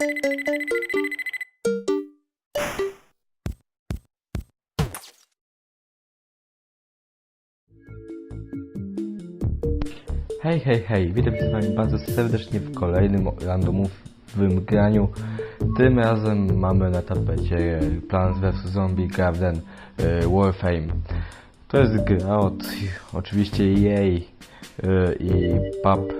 Hej, hej, hej, witam się z wami bardzo serdecznie w kolejnym randomowym graniu. Tym razem mamy na tapecie Plants vs Zombie Garden e, Warframe. To jest gra od oczywiście EA e, i Pop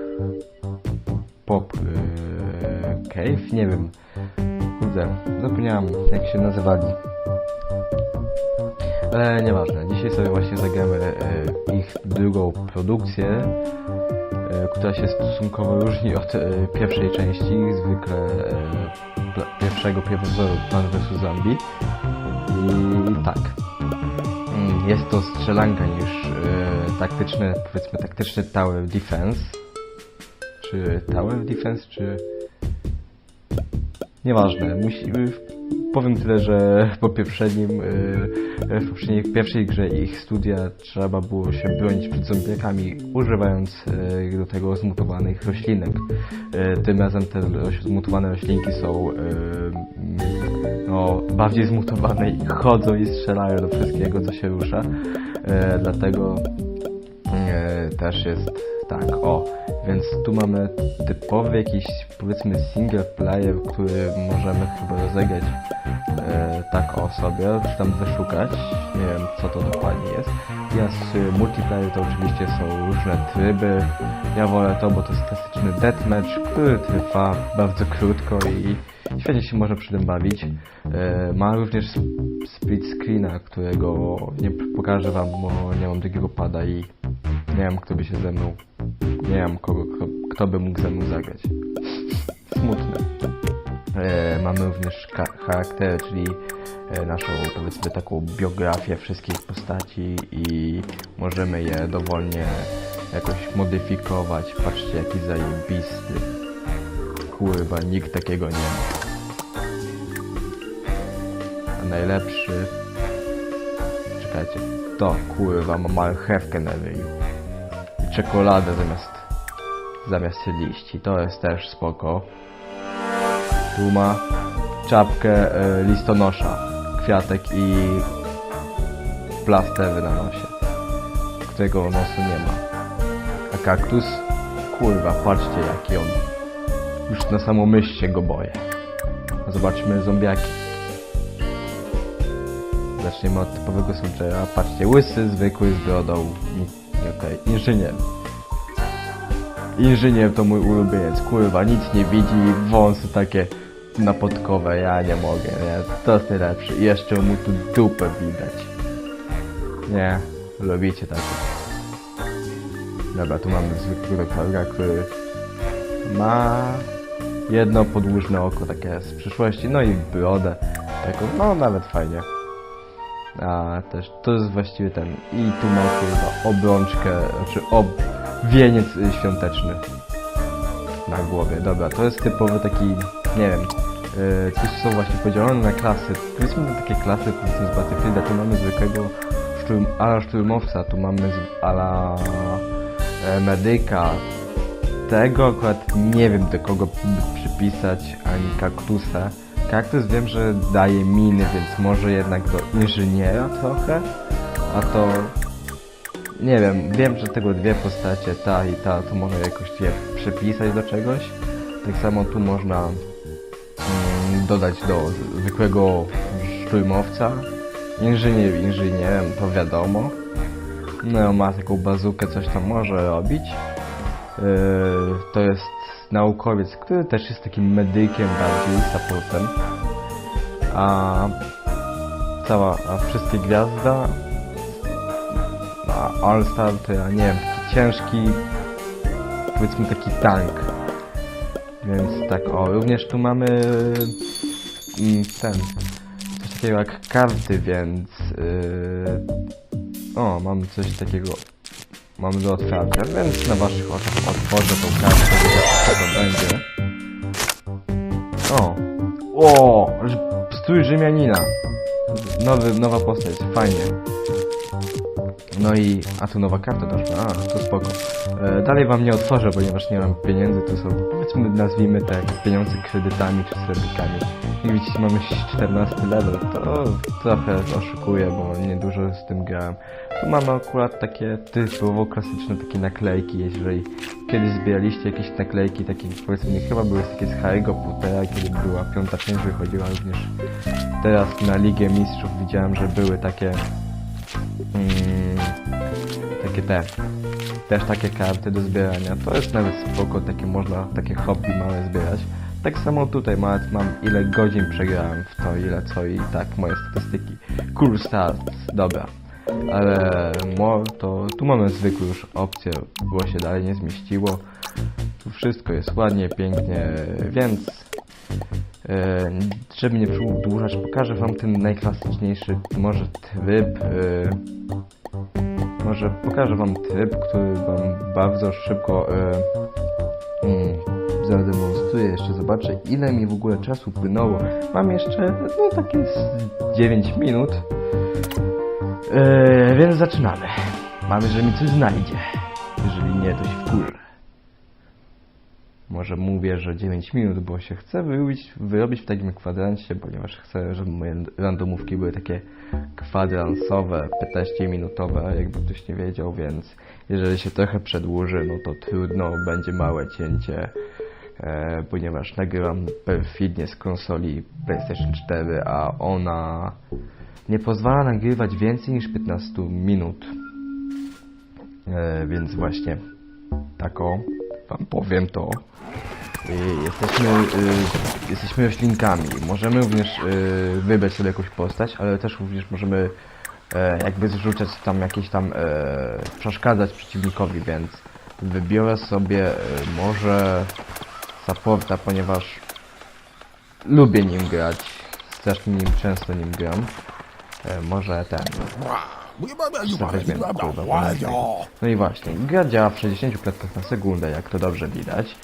Pop e, Cave, nie wiem. Kurde, zapomniałem jak się nazywali. Ale nieważne, dzisiaj sobie właśnie zagramy e, ich drugą produkcję, e, która się stosunkowo różni od e, pierwszej części, zwykle e, pierwszego pierwowzoru Plan vs Zombie. I tak, mm, jest to strzelanka niż e, taktyczne, powiedzmy taktyczny Tower Defense. Czy Tower Defense, czy... Nieważne, musi, powiem tyle, że po poprzednim, yy, w poprzedniej pierwszej grze ich studia trzeba było się bronić przed zombiakami, używając yy, do tego zmutowanych roślinek. Yy, tym razem te zmutowane roślinki są no, bardziej zmutowane i chodzą i strzelają do wszystkiego, co się rusza. Dlatego też jest tak, o, więc tu mamy typowy jakiś powiedzmy single player, który możemy chyba rozegrać e, tak o sobie, czy tam wyszukać, nie wiem co to dokładnie jest. Jest y, multiplayer to oczywiście są różne tryby, ja wolę to, bo to jest klasyczny deathmatch, który trwa bardzo krótko i świetnie się można przy tym bawić. E, ma również sp- split screena, którego nie pokażę wam, bo nie mam drugiego pada i nie wiem kto by się ze mną nie wiem kogo, kto, kto by mógł ze mną zagrać. Smutne. E, mamy również charaktery, czyli e, naszą powiedzmy taką biografię wszystkich postaci i możemy je dowolnie jakoś modyfikować. Patrzcie jaki zajebisty. Kurwa, nikt takiego nie ma. A najlepszy... Czekajcie. To kurwa ma marchewkę na ryju czekoladę zamiast zamiast liści. To jest też spoko. Tu ma czapkę e, listonosza, kwiatek i plastery na nosie, którego nosu nie ma. A kaktus? Kurwa, patrzcie jaki on. Już na samą myśl się go boję. Zobaczmy zombiaki. Zaczniemy od typowego soldiera. Patrzcie, łysy, zwykły, z brodą. I- Okej, inżynier. Inżynier to mój ulubieniec, kurwa, nic nie widzi, wąsy takie na podkowę, ja nie mogę, nie, to jest najlepszy. I jeszcze mu tu dupę widać. Nie, lubicie takie. Dobra, tu mamy zwykłego doktora, który ma jedno podłużne oko takie z przyszłości, no i brodę taką, no nawet fajnie. A też to jest właściwie ten. I tu ma kurwa obrączkę, znaczy ob wieniec świąteczny na głowie. Dobra, to jest typowy taki, nie wiem, yy, tu są właśnie podzielone na klasy. Powiedzmy na takie klasy powiedzmy z Battlefielda, tu mamy zwykłego szturm, ala szturmowca, tu mamy z, ala e, medyka. Tego akurat nie wiem do kogo przypisać, ani kaktusa. Kaktus wiem, że daje miny, więc może jednak do inżyniera trochę, a to nie wiem, wiem, że tego dwie postacie, ta i ta, to można jakoś je przypisać do czegoś. Tak samo tu można mm, dodać do zwykłego szturmowca. Inżynier inżynierem, to wiadomo. No, ma taką bazukę, coś tam może robić. Yy, to jest naukowiec, który też jest takim medykiem bardziej, supportem. A cała, a wszystkie gwiazda a All-Star to ja nie wiem, taki ciężki, powiedzmy taki tank. Więc tak, o, również tu mamy mm, ten, coś takiego jak karty, więc yy, o, mamy coś takiego, mamy do otwarcia, więc na waszych oczach otworzę tą kartę, co to będzie. O, o, strój Rzymianina. Nowy, nowa postać, fajnie. No i, a tu nowa karta doszła, a to spoko. E, dalej wam nie otworzę, ponieważ nie mam pieniędzy, to są, powiedzmy, nazwijmy te pieniądze kredytami czy srebrnikami. Jak widzicie, mamy 14 level, to trochę oszukuję, bo niedużo z tym grałem. Tu mamy akurat takie typowo klasyczne takie naklejki, jeżeli kiedyś zbieraliście jakieś naklejki, takie powiedzmy, chyba były takie z Harry'ego Pottera, kiedy była piąta część wychodziła również. Teraz na Ligę Mistrzów widziałem, że były takie mm, takie te też takie karty do zbierania. To jest nawet spoko, takie można, takie hobby małe zbierać. Tak samo tutaj nawet mam ile godzin przegrałem w to, ile co i tak moje statystyki. Cool start, dobra. Ale to tu mamy zwykłą już opcję, bo się dalej nie zmieściło. Tu wszystko jest ładnie, pięknie, więc e, żeby nie przedłużać, pokażę wam ten najklasyczniejszy może tryb. E, może pokażę wam tryb, który wam bardzo szybko e, mm, zademonstruję. Jeszcze zobaczę ile mi w ogóle czasu płynęło. Mam jeszcze no takie z 9 minut. E, więc zaczynamy. Mamy, że mi coś znajdzie. Jeżeli nie, to się wkurzę. Może mówię, że 9 minut, bo się chcę wyrobić, wyrobić w takim kwadransie, ponieważ chcę, żeby moje randomówki były takie kwadransowe, 15-minutowe, jakby ktoś nie wiedział, więc jeżeli się trochę przedłuży, no to trudno, będzie małe cięcie, ponieważ nagrywam perfidnie z konsoli PlayStation 4, a ona nie pozwala nagrywać więcej niż 15 minut. E, więc właśnie taką wam powiem to. Y, Jesteśmy, y, jesteśmy roślinkami. Możemy również wybrać sobie jakąś postać, ale też również możemy e, jakby zrzucać tam jakieś tam e, przeszkadzać przeciwnikowi, więc wybiorę sobie e, może supporta, ponieważ lubię nim grać. Strasznie nim często nim gram. E, może ten. Weźmiemy, kurwa. No i właśnie, gra działa w 60 klatkach na sekundę, jak to dobrze widać.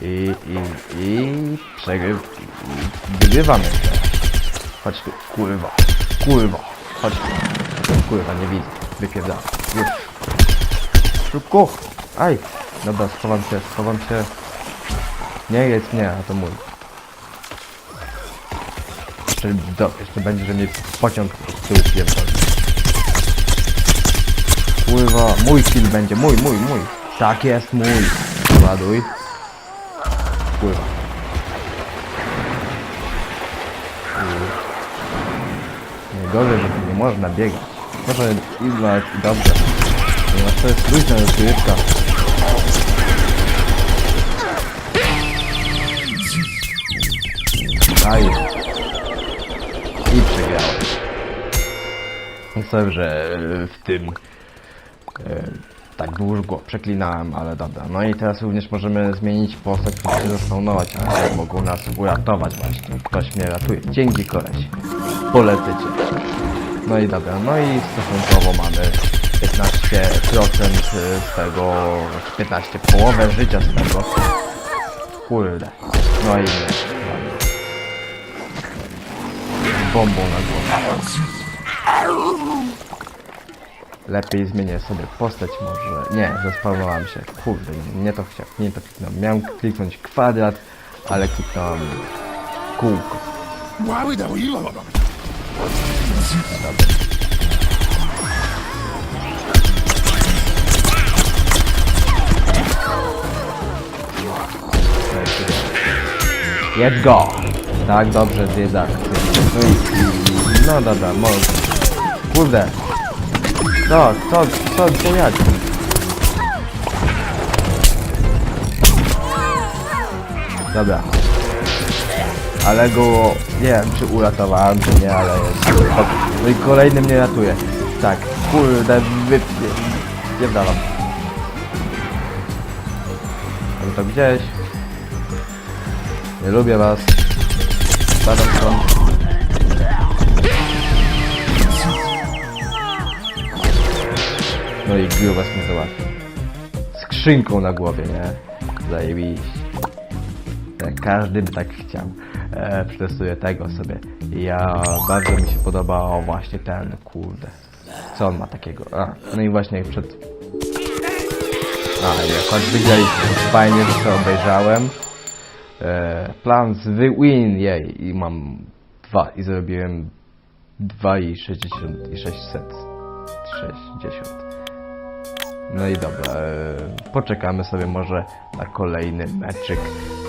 I, i, i przegryw... i wygrywamy grę. Chodź tu, kurwa, kurwa, chodź tu. Kurwa, nie widzę, wypierdam, już. Szybko, aj, dobra, schowam się, schowam się. Nie jest nie, a to mój. Jeszcze, do, jeszcze będzie, że mnie pociąg z tyłu pierdoli. Kurwa, mój kill będzie, mój, mój, mój. Tak jest, mój. Ładuj. Kurwa. Najgorzej, że tu nie można biegać. Może i dobrze. Ponieważ to jest luźna rozgrywka. Aj. I przegrałeś. Myślałem, że e, w tym e, tak długo przeklinałem, ale dobra. No i teraz również możemy zmienić postać, się zastanować, ale mogą nas uratować właśnie. Ktoś mnie ratuje. Dzięki koleś. Polecycie. No i dobra, no i stosunkowo mamy 15% z tego, 15, połowę życia z tego. Kurde. No i. Bombą na głowę. Lepiej zmienię sobie postać może. Nie, zespawnowałem się. Kurde, nie to chciałem, nie to kliknąłem. Miałem kliknąć kwadrat, ale kliknąłem kółko. Let's go! Tak, dobrze, zjedz akcję. No no dobra, może. Kurde. Co, co, co, co jak? Dobra. Ale go, nie wiem czy uratowałem, czy nie, ale jest. No i kolejny mnie ratuje. Tak, kurde, wypnie. Nie wdalam. Ale to gdzieś. Nie lubię was. Spadam. No i Gru was nie załatwi. Skrzynką na głowie, nie? Zajebiście. Tak, każdy by tak chciał. E, przetestuję tego sobie. Ja bardzo mi się podoba o właśnie ten, kurde. Co on ma takiego? A, no i właśnie przed... A, jak choć widzieliście, fajnie, że to obejrzałem. E, plan win, jej, i mam dwa, i zrobiłem 2,60 i 600. 60. No i dobra, e, poczekamy sobie może na kolejny meczyk,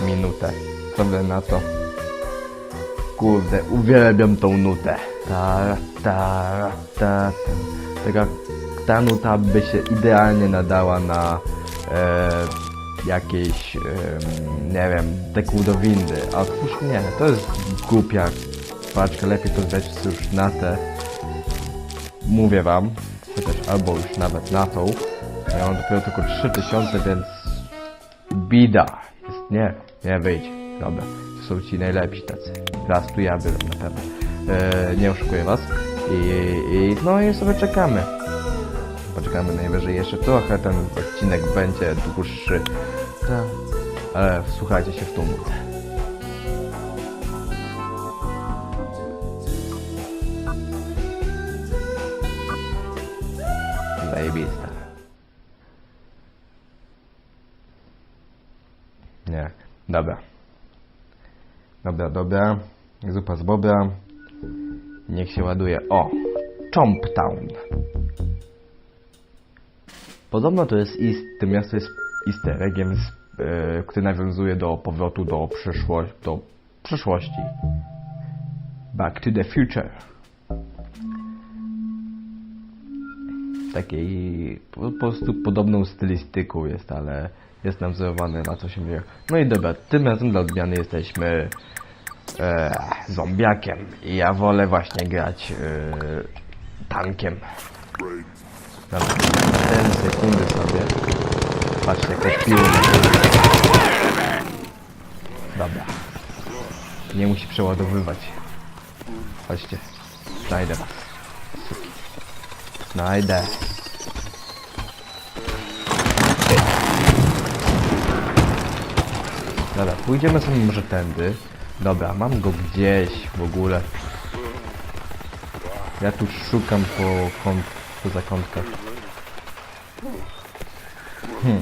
minutę. Wy na to? Kurde, uwielbiam tą nutę. Ta, ta, ta, ta. Taka, ta nuta by się idealnie nadała na e, jakieś, em, nie wiem, deku do windy. A otóż nie, to jest głupia paczka, lepiej to zdać już na te. Mówię wam, chociaż albo już nawet na tą. Ja mam dopiero tylko 3000, więc bida. Jest, nie, nie wyjdź. Dobra, to są ci najlepsi tacy. Raz tu ja byłem na pewno. E, nie oszukuję was. I, I no i sobie czekamy. Poczekamy najwyżej jeszcze trochę, ten odcinek będzie dłuższy. Tak. Ale wsłuchajcie się w nutę. Zajebista. Nie, dobra. Dobra, dobra. Zupa z bobra. Niech się ładuje. O! Chomp Town. Podobno to jest ist, to miasto jest easter eggiem, e, który nawiązuje do powrotu do przyszłości, do przyszłości. Back to the future. Takiej po, po prostu podobną stylistyką jest, ale jest nam wzorowany na co się dzieje. No i dobra, tym razem dla odmiany jesteśmy e, zombiakiem i ja wolę właśnie grać e, tankiem. Dobra, 4 sekundy sobie. Patrzcie, jak piły. Dobra. Nie musi przeładowywać. Chodźcie. Znajdę was. Suki. Znajdę. Dobra, pójdziemy sobie może tędy. Dobra, mam go gdzieś w ogóle. Ja tu szukam po, kąt, po zakątkach. Hmm.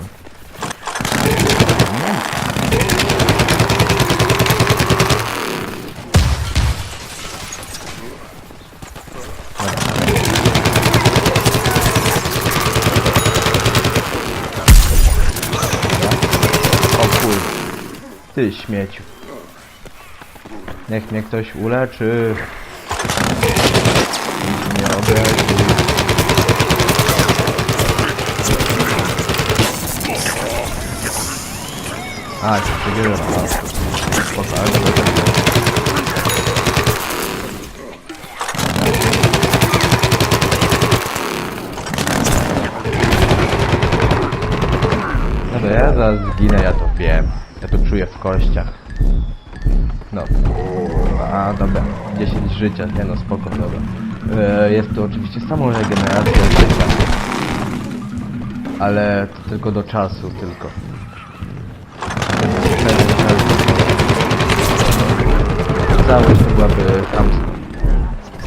Ty śmieciu. Niech mnie ktoś uleczy. Nikt mnie. A, się przegrywa. Spoko, ale to. Dobra, ja zaraz zginę, ja to wiem. Ja to czuję w kościach. No. A, dobra. 10 życia, nie no, spoko, dobra. E, jest to oczywiście samą regenerację życia. Ale to tylko do czasu, tylko. To byłaby tam.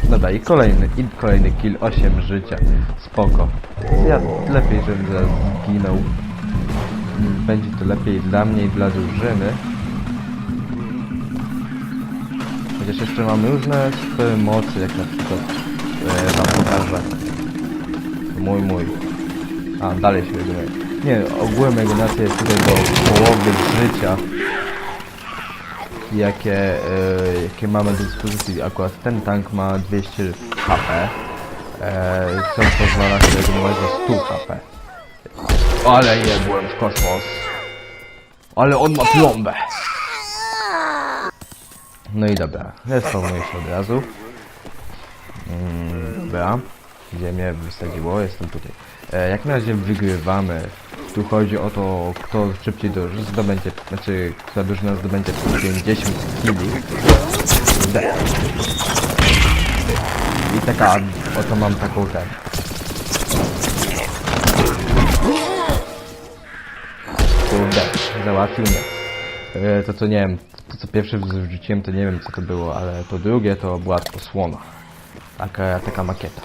Dobra, i kolejny, i kolejny kill, 8 życia. Spoko. Ja lepiej, żebym zginął. Będzie to lepiej dla mnie i dla drużyny. Chociaż jeszcze mamy różne super mocy, jak na przykład e, wam pokażę. Mój, mój. A, dalej się regeneruje. Nie, ogółem regeneracja jest tutaj do połowy życia. Jakie, e, jakie mamy do dyspozycji. Akurat ten tank ma 200 HP. E, co pozwala się regenerować do 100 HP. Ale jebłem w kosmos. Ale on ma plombę. No i dobra, respawnuję się od razu. Mm, dobra, gdzie mnie wysadziło, jestem tutaj. E, jak na razie wygrywamy. Tu chodzi o to, kto szybciej do, zdobędzie, znaczy, która drużyna zdobędzie 50 killi. D. I taka, oto mam taką ten. Kurde, załatwił mnie. E, to co nie wiem, to co pierwsze wrzuciłem to nie wiem co to było, ale to drugie to była osłona. Taka, taka makieta.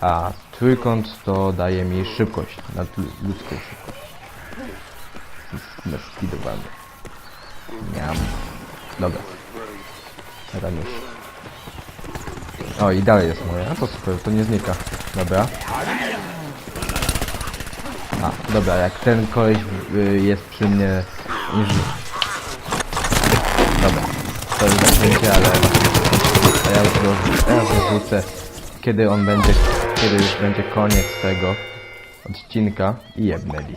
a trójkąt to daje mi szybkość, nadludzką szybkość. Zmeskidowany. Miam. Dobra. Tam już. O i dalej jest moje, a to super, to nie znika. Dobra. A, dobra, jak ten koleś y, jest przy mnie niż... Dobra, to jest zaklęcie, ale ja już go, ja już go wrzucę, kiedy on będzie, kiedy już będzie koniec tego odcinka i jebnęli.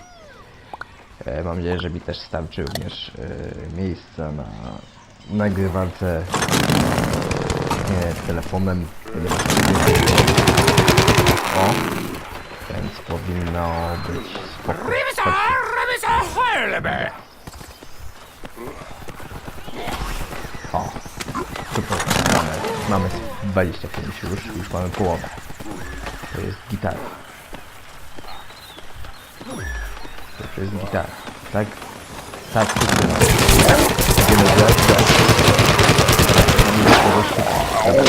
E, mam nadzieję, że mi też starczy również e, miejsca na nagrywarce nie telefonem. O, więc powinno być spoko. O, super. Mamy, mamy 25 już, już mamy połowę. To jest gitara. To jest gitara, tak? Tak, wszyscy mamy. Będziemy grać. Dobra,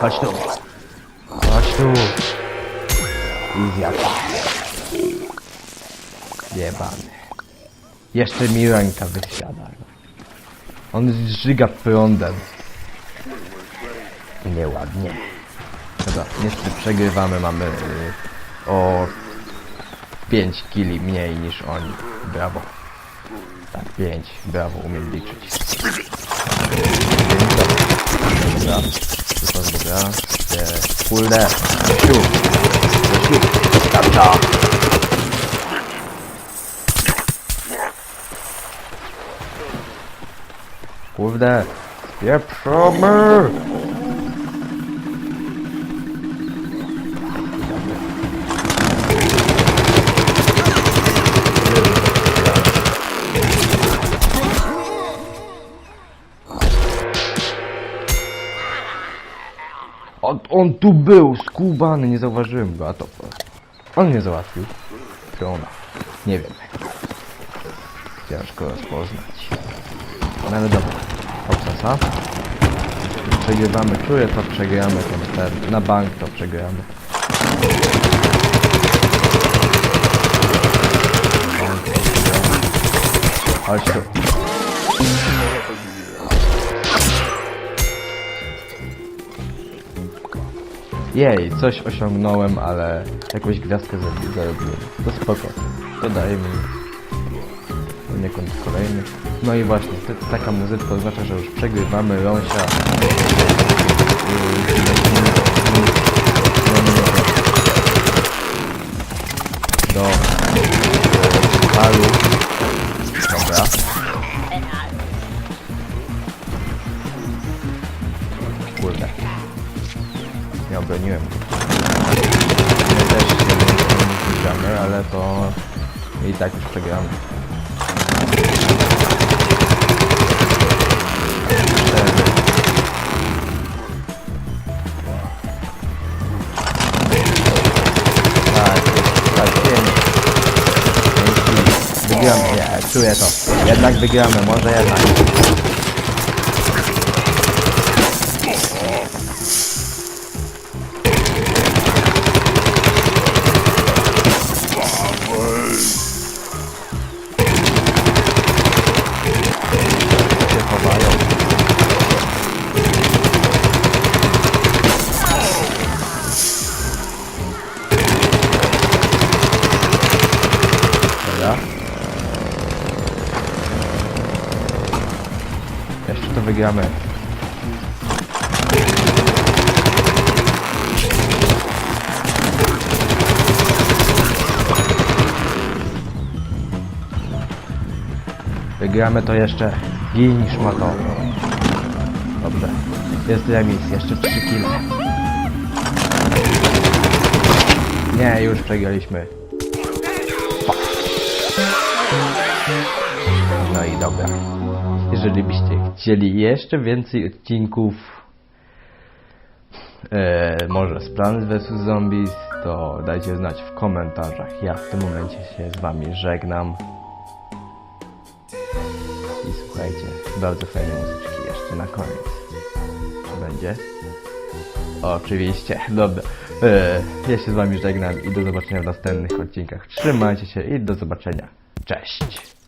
Chodź tu. Chodź tu. I zjadł. Jebany. Jeszcze mi ręka wysiada. On zżyga prądem. Nieładnie. Dobra, niestety przegrywamy, mamy y, o 5 kili mniej niż oni. Brawo. Tak, 5. Brawo, umiem liczyć. Dobra. Super, dobra. Kurde. Siu. Siu. Tarcza. Kurde. Spieprzamy. On, tu był, skubany, nie zauważyłem go, a to on mnie załatwił. Czy ona? Nie wiem. Ciężko rozpoznać. No ale dobra. Obsasa. Przegrywamy, czuję to przegramy ten, na. Bank to przegramy. Chodź tu. Jej, coś osiągnąłem, ale jakąś gwiazdkę zarobi- zarobiłem. To spoko. To daje mi poniekąd kolejny. No i właśnie, taka muzyczka oznacza, że już przegrywamy Rąsia. I tak już przegramy. Tak, tak. Wygramy, nie, czuję to. Jednak wygramy, może jednak. To wygramy. To jeszcze. Gin szmato. Dobrze. Jest remis, jeszcze 3 kile. Nie, już przegraliśmy. No i dobra. Jeżeli byście chcieli jeszcze więcej odcinków e, może z Plants vs Zombies, to dajcie znać w komentarzach. Ja w tym momencie się z wami żegnam. I słuchajcie, bardzo fajne muzyczki jeszcze na koniec. Czy będzie? Oczywiście, dobra. E, ja się z wami żegnam i do zobaczenia w następnych odcinkach. Trzymajcie się i do zobaczenia. Cześć!